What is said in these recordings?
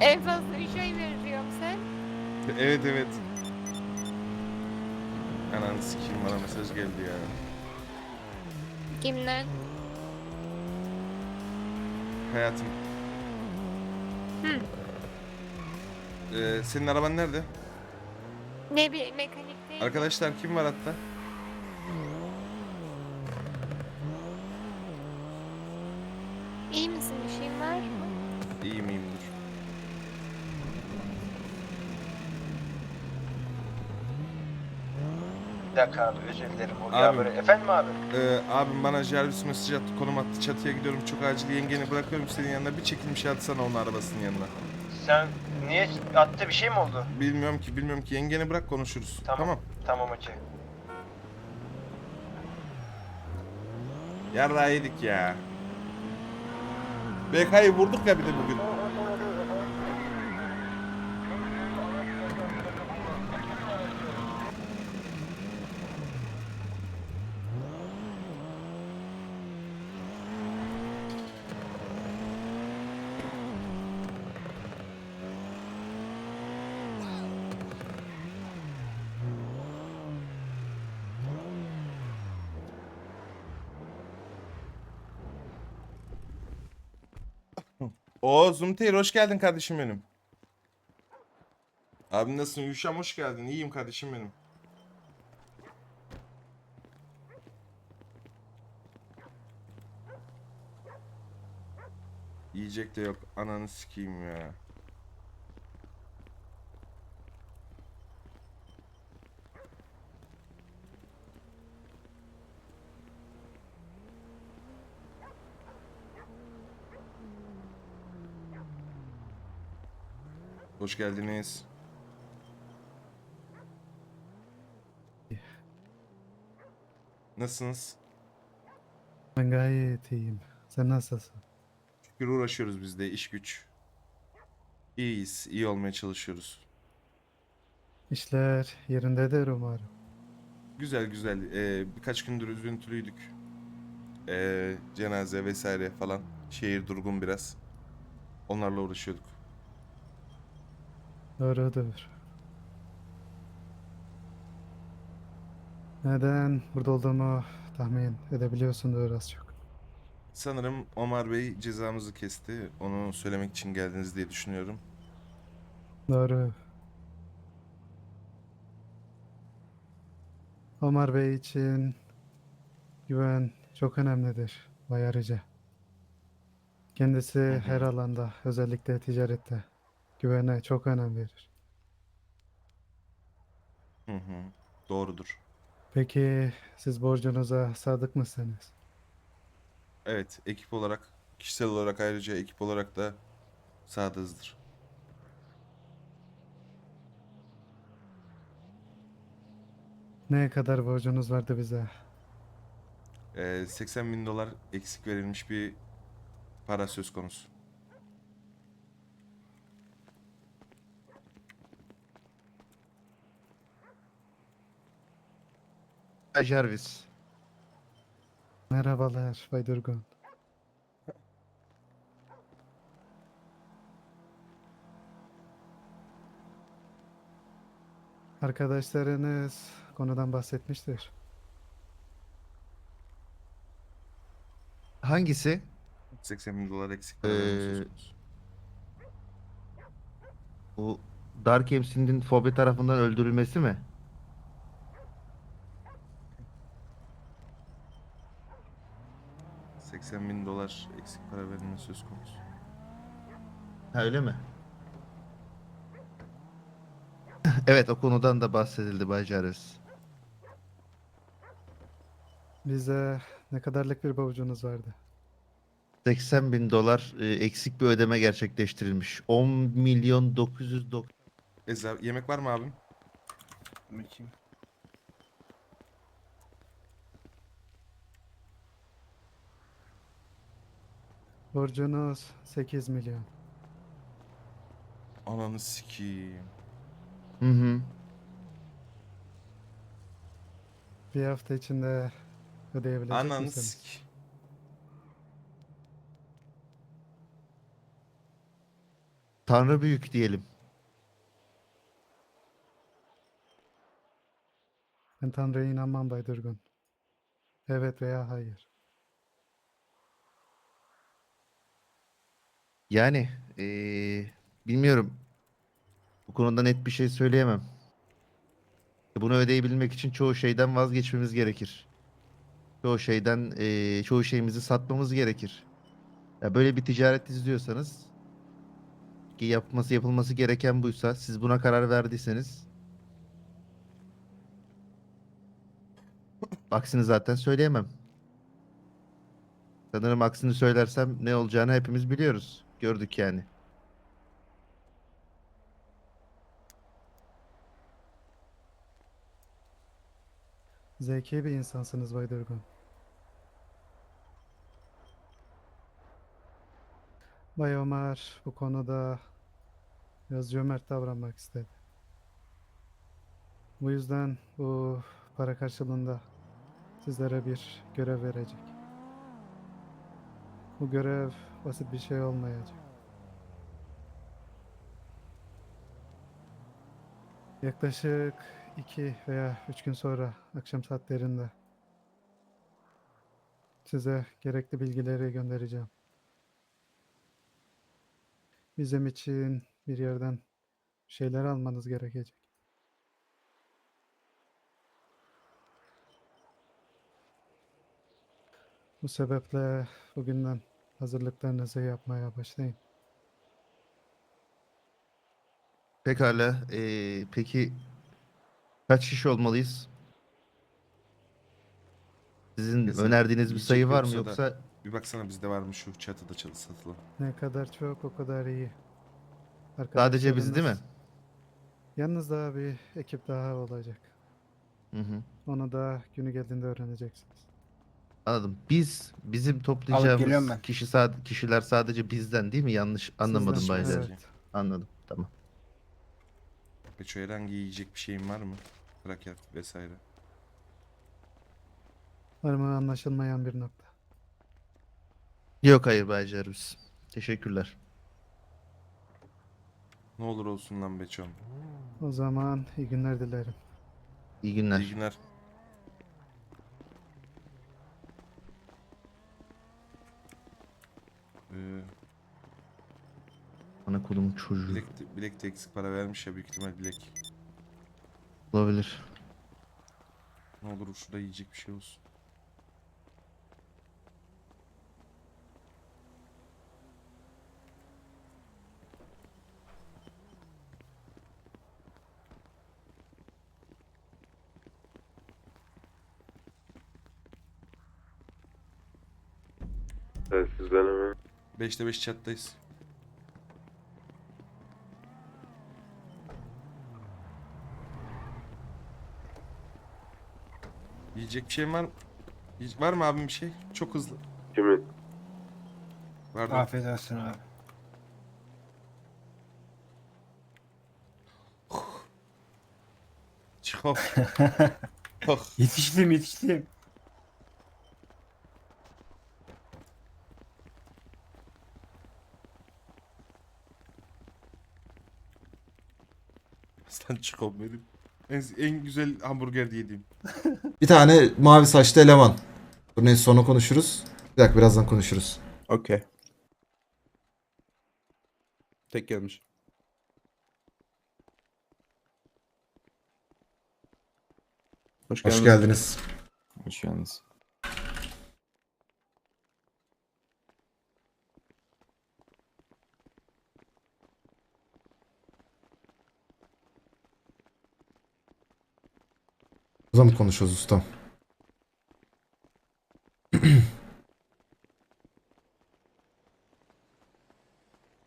En fazla 3 ay veriyorum sen. Evet evet. Ananı sikeyim bana mesaj geldi ya. Kimden? Hayatım. Hı. Ee, senin araban nerede? Ne bir mekanik değil. Arkadaşlar kim var hatta? İyi misin? Bir şeyin var mı? İyiyim iyiyim dur. Bir dakika abi özür dilerim. O Abi. ya böyle. Efendim abi? Ee, abim bana Jarvis mesaj attı, konum attı, çatıya gidiyorum çok acil yengeni bırakıyorum senin yanına bir çekilmiş atsana onun arabasının yanına. Sen niye attı bir şey mi oldu? Bilmiyorum ki bilmiyorum ki yengeni bırak konuşuruz. Tamam. Tamam. Tamam okey. Yarrağı yedik ya. BK'yı vurduk ya bir de bugün. Oo Zumteyir hoş geldin kardeşim benim. Abi nasılsın? Yuşam hoş geldin. İyiyim kardeşim benim. Yiyecek de yok. Ananı sikeyim ya. Hoş geldiniz. Nasılsınız? Ben gayet iyiyim. Sen nasılsın? Şükür uğraşıyoruz biz de iş güç. İyiyiz, iyi olmaya çalışıyoruz. İşler yerindedir umarım. Güzel güzel. Ee, birkaç gündür üzüntülüydük. Ee, cenaze vesaire falan. Şehir durgun biraz. Onlarla uğraşıyorduk. Doğrudur. Neden burada olduğumu tahmin edebiliyorsundur az çok. Sanırım Omar Bey cezamızı kesti. Onu söylemek için geldiniz diye düşünüyorum. Doğru. Omar Bey için güven çok önemlidir Bay Arıca. Kendisi her alanda, özellikle ticarette güvene çok önem verir. Hı hı. Doğrudur. Peki siz borcunuza sadık mısınız? Evet, ekip olarak, kişisel olarak ayrıca ekip olarak da sadığızdır. Ne kadar borcunuz vardı bize? Ee, 80 bin dolar eksik verilmiş bir para söz konusu. Jarvis. Merhabalar Bay Durgun. Arkadaşlarınız konudan bahsetmiştir. Hangisi? 80 bin dolar eksik Ee. Bu Dark MC'nin Fobi tarafından öldürülmesi mi? Ee, 80 bin dolar eksik para verilme söz konusu. Ha öyle mi? Evet o konudan da bahsedildi Bay Jarvis. Bize ne kadarlık bir borcunuz vardı? 80 bin dolar e, eksik bir ödeme gerçekleştirilmiş. 10 milyon 990 Eza, yemek var mı abim? Bakayım. Borcunuz 8 milyon. Ananı sikeyim. Hı hı. Bir hafta içinde ödeyebilecek Ananı misiniz? sik. Tanrı büyük diyelim. Ben Tanrı'ya inanmam Bay Durgun. Evet veya hayır. Yani eee, bilmiyorum. Bu konuda net bir şey söyleyemem. Bunu ödeyebilmek için çoğu şeyden vazgeçmemiz gerekir. Çoğu şeyden eee, çoğu şeyimizi satmamız gerekir. Ya böyle bir ticaret izliyorsanız ki yapması yapılması gereken buysa siz buna karar verdiyseniz aksini zaten söyleyemem. Sanırım aksini söylersem ne olacağını hepimiz biliyoruz. Gördük yani. Zeki bir insansınız Bay Durgun. Bay Ömer bu konuda biraz cömert davranmak istedi. Bu yüzden bu para karşılığında sizlere bir görev verecek. Bu görev basit bir şey olmayacak. Yaklaşık iki veya üç gün sonra akşam saatlerinde size gerekli bilgileri göndereceğim. Bizim için bir yerden şeyler almanız gerekecek. Bu sebeple bugünden hazırlıklarınızı yapmaya başlayın. Pekala. eee, peki kaç kişi olmalıyız? Sizin Mesela önerdiğiniz bir yiyecek sayı var mı yoksa da- yoksa Bir baksana bizde var mı şu çatıda çalı satılan. Ne kadar çok o kadar iyi. sadece biz değil mi? Arkadaşlarınız- Yanınızda bir ekip daha olacak. Hı hı. Onu da günü geldiğinde öğreneceksiniz. Anladım. Biz bizim geliyorum toplayacağımız ben. kişi sad- kişiler sadece bizden değil mi? Yanlış anlamadım Sizden, Bay Zer. evet. Anladım. Tamam. Peki herhangi yiyecek bir şeyin var mı? Kraker vesaire. Var mı anlaşılmayan bir nokta? Yok hayır Bay Jarvis. Teşekkürler. Ne olur olsun lan Beçon. O zaman iyi günler dilerim. İyi günler. İyi günler. Ana kodum çocuğu. bilek, bilek de eksik para vermiş ya büyük ihtimal bilek. Olabilir. Ne olur şurada yiyecek bir şey olsun. Telsizden hemen. 5'te 5 chattayız. Yiyecek bir şeyin var mı? Var mı abim bir şey? Çok hızlı. Kimin? Var da. Afiyet olsun abi. Çok. oh. Yetiştim yetiştim. Aslan çıkom benim. En, en güzel hamburger yediğim. Bir tane mavi saçlı eleman. Bu neyse sonra konuşuruz. Bir dakika birazdan konuşuruz. Okey. Tek gelmiş. Hoş Hoş geldiniz. geldiniz. Hoş geldiniz. O zaman konuşuyoruz ustam.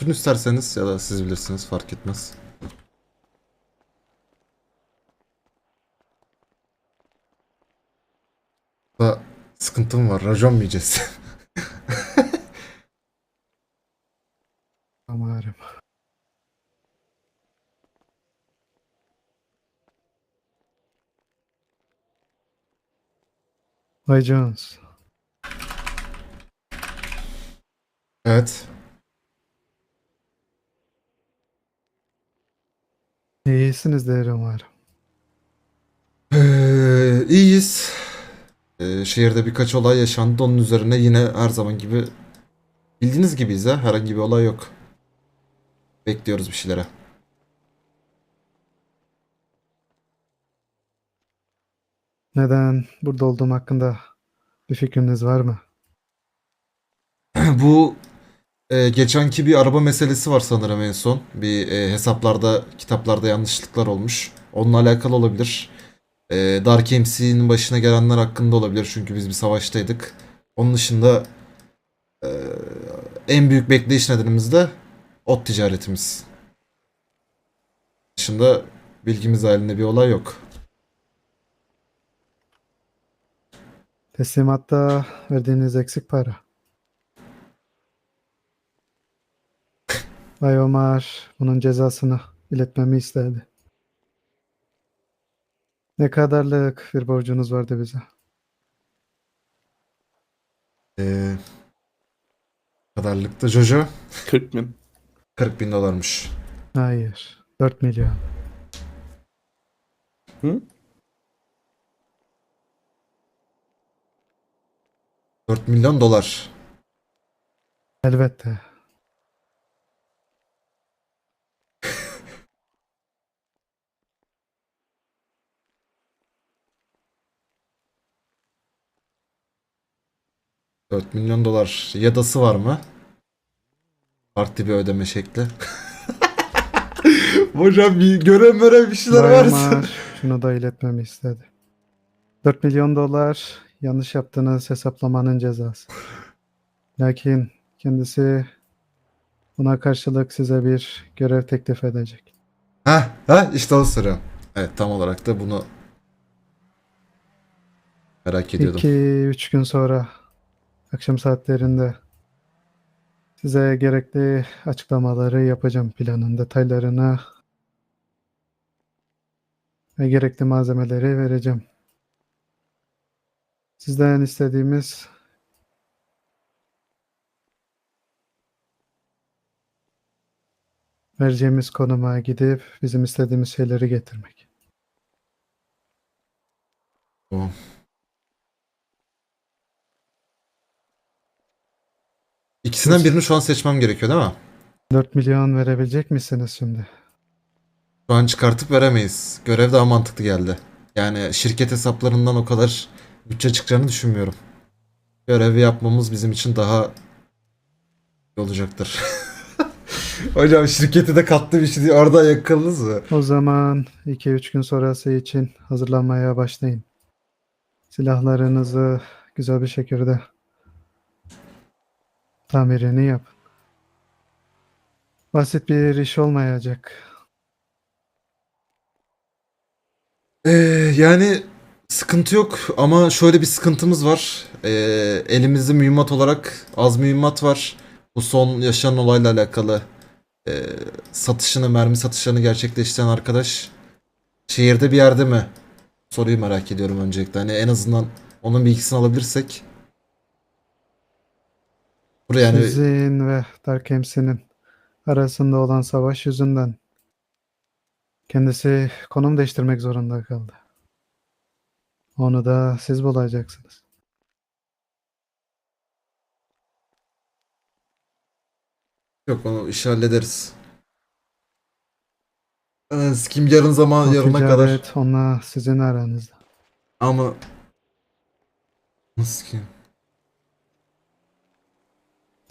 Şunu isterseniz ya da siz bilirsiniz fark etmez. Da sıkıntım var. Rajon mu yiyeceğiz? Umarım. Bay Jones, evet. İyisinizdir umarım. Ee, iyiyiz. Ee, şehirde birkaç olay yaşandı. Onun üzerine yine her zaman gibi bildiğiniz gibiyiz ha. Herhangi bir olay yok. Bekliyoruz bir şeylere. Neden burada olduğum hakkında bir fikriniz var mı? Bu e, geçenki bir araba meselesi var sanırım en son. Bir e, hesaplarda, kitaplarda yanlışlıklar olmuş. Onunla alakalı olabilir. E, Dark MC'nin başına gelenler hakkında olabilir. Çünkü biz bir savaştaydık. Onun dışında e, en büyük bekleyiş nedenimiz de ot ticaretimiz. Dışında bilgimiz halinde bir olay yok. Teslimatta verdiğiniz eksik para. Bay Omar bunun cezasını iletmemi istedi. Ne kadarlık bir borcunuz vardı bize? E, kadarlıkta Jojo 40 bin. 40 bin dolarmış. Hayır. 4 milyon. Hı? 4 milyon dolar. Elbette. Dört milyon dolar. Yadası var mı? Farklı bir ödeme şekli. Hocam bir görev mörev bir şeyler varsa. Şunu da iletmemi istedi. 4 milyon dolar yanlış yaptığınız hesaplamanın cezası. Lakin kendisi buna karşılık size bir görev teklif edecek. Ha ha işte onu soruyorum. Evet tam olarak da bunu merak ediyordum. 2-3 gün sonra akşam saatlerinde size gerekli açıklamaları yapacağım planın detaylarına ve gerekli malzemeleri vereceğim. Sizden istediğimiz vereceğimiz konuma gidip bizim istediğimiz şeyleri getirmek. Tamam. İkisinden birini şu an seçmem gerekiyor değil mi? 4 milyon verebilecek misiniz şimdi? Şu an çıkartıp veremeyiz. Görev daha mantıklı geldi. Yani şirket hesaplarından o kadar bütçe çıkacağını düşünmüyorum. Görevi yapmamız bizim için daha iyi olacaktır. Hocam şirketi de kattı bir şey diye orada yakıldınız mı? O zaman 2-3 gün sonrası için hazırlanmaya başlayın. Silahlarınızı güzel bir şekilde tamirini yapın. Basit bir iş olmayacak. Ee, yani sıkıntı yok ama şöyle bir sıkıntımız var. Ee, elimizde mühimmat olarak az mühimmat var. Bu son yaşanan olayla alakalı ee, satışını, mermi satışlarını gerçekleştiren arkadaş şehirde bir yerde mi? Soruyu merak ediyorum öncelikle. Hani en azından onun bilgisini alabilirsek. Buraya yani Sizin ve Dark MC'nin arasında olan savaş yüzünden kendisi konum değiştirmek zorunda kaldı. Onu da siz bulacaksınız. yok onu işi hallederiz. Ee, Kim yarın zaman O yarına kadar ticaret onunla sizin aranızda. ama nasıl ki?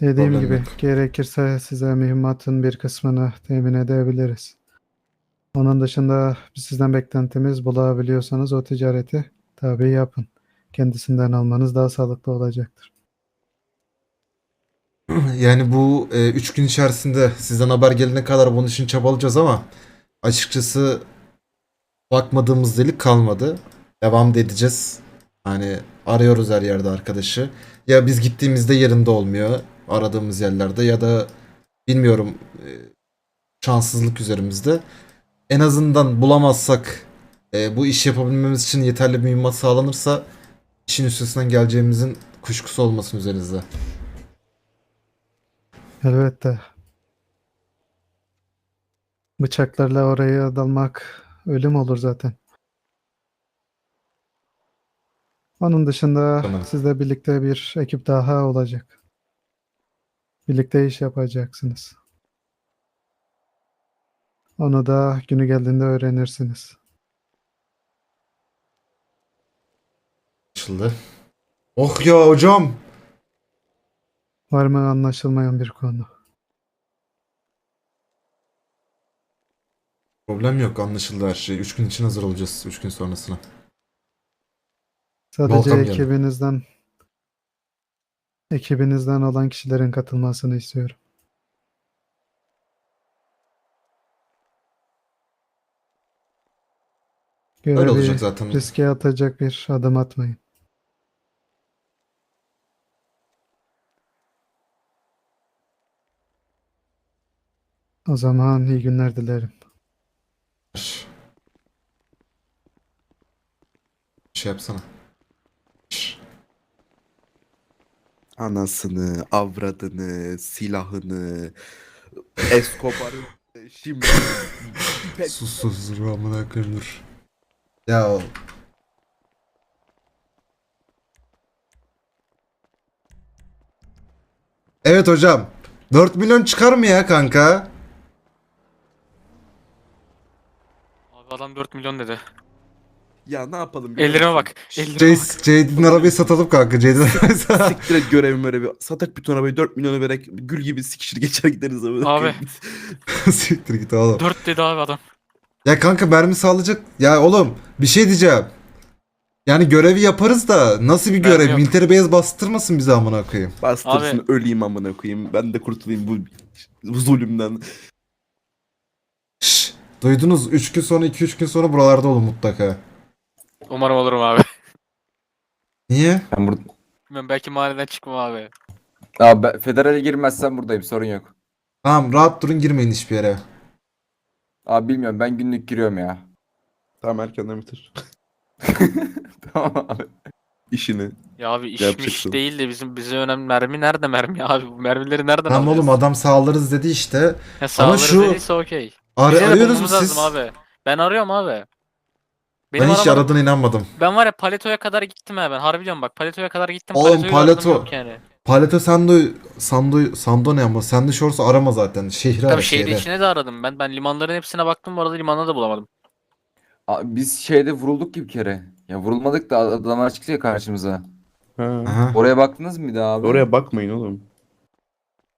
Dediğim Problem gibi yok. gerekirse size mühimmatın bir kısmını temin edebiliriz. Onun dışında sizden beklentimiz bulabiliyorsanız o ticareti tabii yapın. Kendisinden almanız daha sağlıklı olacaktır. Yani bu 3 gün içerisinde sizden haber gelene kadar bunun için çabalayacağız ama açıkçası bakmadığımız delik kalmadı. Devam da edeceğiz. Hani arıyoruz her yerde arkadaşı. Ya biz gittiğimizde yerinde olmuyor aradığımız yerlerde ya da bilmiyorum e, şanssızlık üzerimizde. En azından bulamazsak e, bu iş yapabilmemiz için yeterli bir mühimmat sağlanırsa işin üstesinden geleceğimizin kuşkusu olmasın üzerinizde. Elbette. Bıçaklarla oraya dalmak ölüm olur zaten. Onun dışında Tamam. sizle birlikte bir ekip daha olacak. Birlikte iş yapacaksınız. Onu da günü geldiğinde öğrenirsiniz. Anlaşıldı. Oh ya hocam. Var mı anlaşılmayan bir konu? Problem yok anlaşıldı her şey. 3 gün için hazır olacağız. 3 gün sonrasına. Sadece Volkan geldi. ekibinizden ekibinizden olan kişilerin katılmasını istiyorum. Öyle Görevi olacak zaten. riske atacak bir adım atmayın. O zaman iyi günler dilerim. Şey yapsana. Anasını, avradını, silahını, Escobar'ı şimdi Sus sus dur amına koyayım dur. Ya o- Evet hocam. 4 milyon çıkar mı ya kanka? Abi adam 4 milyon dedi. ya ne yapalım Ellerime bak. Ellerime Jay, bak. Jade'in arabayı satalım kanka. Jade'in arabayı satalım. Siktir et görevi mörevi. Satak bütün arabayı 4 milyona vererek gül gibi sikişir geçer gideriz abi. Abi. Siktir git oğlum. 4 dedi abi adam. Ya kanka mermi sağlayacak. Ya oğlum bir şey diyeceğim. Yani görevi yaparız da nasıl bir Mermi görev? yok. Military Base bastırmasın bizi amına koyayım. Bastırsın Abi. öleyim amına koyayım. Ben de kurtulayım bu, bu zulümden. Duydunuz 3 gün sonra 2-3 gün sonra buralarda olun mutlaka. Umarım olurum abi. Niye? Ben burada... Bilmiyorum belki mahalleden çıkmam abi. Abi ben federale girmezsem buradayım sorun yok. Tamam rahat durun girmeyin hiçbir yere. Abi bilmiyorum ben günlük giriyorum ya. Tamam erkenden bitir. Tamam abi. İşini. Ya abi işmiş Yapacaksın. değil de bizim bize önemli mermi nerede mermi abi? Bu mermileri nereden Tamam alacağız? oğlum adam sağlarız dedi işte. Ya sağlarız şu- dediyse okey. Ar Bize de arıyoruz bulmamız siz. lazım abi. Ben arıyorum abi. Benim Ben hiç arabam- aradığına inanmadım. Ben var ya paletoya kadar gittim ha ben. Harbi diyorum bak paletoya kadar gittim. Oğlum, paletoyu aradım paleto- yok yani. Paleto Sando Sando Sando ne ama Sando Shores'u arama zaten. Şehri ara Tabii şehrin şehri. içine de aradım ben. Ben limanların hepsine baktım bu arada limanda da bulamadım. Abi biz şeyde vurulduk ki bir kere. Ya vurulmadık da adamlar çıktı ya karşımıza. Ha. Aha. Oraya baktınız mı bir daha abi? Oraya bakmayın oğlum.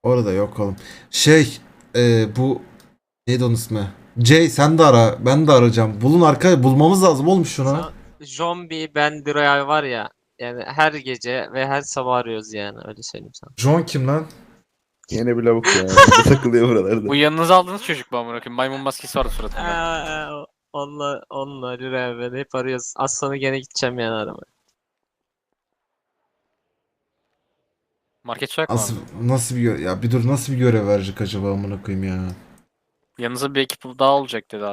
Orada yok oğlum. Şey e, bu neydi onun ismi? Jay sen de ara. Ben de arayacağım. Bulun arka bulmamız lazım oğlum şunu. Zombi ben Diroy var ya yani her gece ve her sabah arıyoruz yani öyle söyleyeyim sana. John kim lan? Yine bir lavuk ya. Takılıyor buralarda. Bu yanınıza aldığınız çocuk bu amına koyayım. Maymun maskesi vardı suratında. Aa, onunla onunla Diroy ben hep arıyoruz. Az sonra gene gideceğim yani aramaya. Market soyak mı Nasıl abi? nasıl bir gö- ya bir dur nasıl bir görev verecek acaba amına koyayım ya. Yanınıza bir ekip daha olacak dedi abi.